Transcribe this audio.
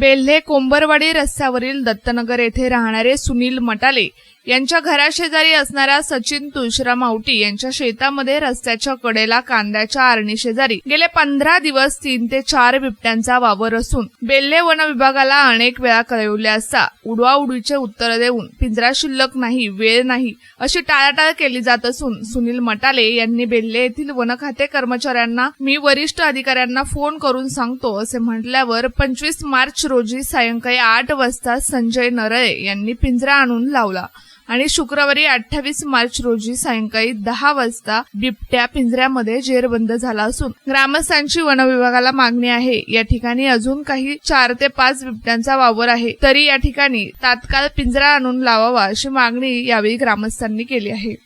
वेल्हे कोंबरवाडी रस्त्यावरील दत्तनगर येथे राहणारे सुनील मटाले यांच्या घराशेजारी असणाऱ्या सचिन तुळशीराम आवटी यांच्या शेतामध्ये रस्त्याच्या कडेला कांद्याच्या आरणी शेजारी गेले पंधरा दिवस तीन ते चार बिबट्यांचा वावर असून बेल्हे वन विभागाला अनेक वेळा कळवले असता उडवाउडीचे उत्तर देऊन पिंजरा शिल्लक नाही वेळ नाही अशी टाळाटाळ केली जात असून सुनील मटाले यांनी बेल्ले येथील वन खाते कर्मचाऱ्यांना मी वरिष्ठ अधिकाऱ्यांना फोन करून सांगतो असे म्हटल्यावर पंचवीस मार्च रोजी सायंकाळी आठ वाजता संजय नरळे यांनी पिंजरा आणून लावला. आणि शुक्रवारी अठ्ठावीस मार्च रोजी सायंकाळी दहा वाजता बिबट्या पिंजऱ्यामध्ये जेरबंद झाला असून ग्रामस्थांची वन विभागाला मागणी आहे. या ठिकाणी अजून काही चार ते पाच बिबट्यांचा वावर आहे. तरी या ठिकाणी तात्काळ पिंजरा आणून लावावा अशी मागणी यावेळी ग्रामस्थांनी केली आहे.